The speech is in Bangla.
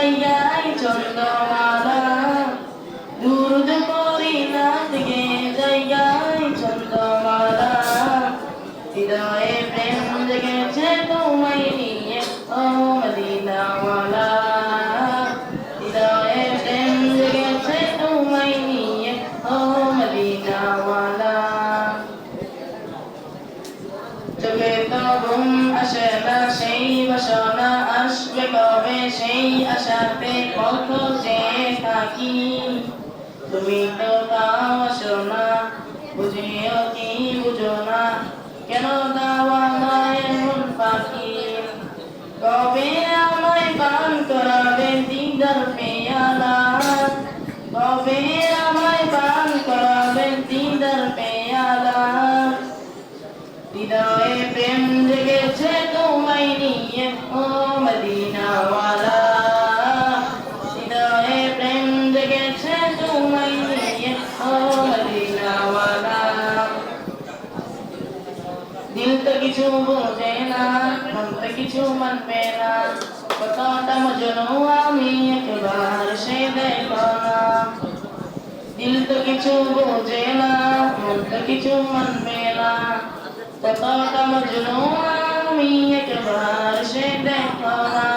জায়গায় চন্দ্রমালা। দুরুদ পড়ি নাটকে জায়গায় চন্দ্রমালা। হৃদয়ে সেই আশাতে কত যে থাকি। তুমি তো তাও না, বুঝিও কি বুঝো না, কেন দাওয়া নয় মন পাখি? কবে আমায় পান করাবে দিদার পেয়ালা? কবে আমায় পান করাবে দিদার পেয়ালা? হৃদয়ে জেগেছে তোমায় নিয়ে ও মদিনাওয়ালা দিল তো কিছু বোঝে না মন তো কিছু মানবে না কতটা মজনু আমি একবার সে দেখো না দিল তো কিছু বোঝে না মন তো কিছু মানবে না কতটা মজনু আমি একবার সে দেখো না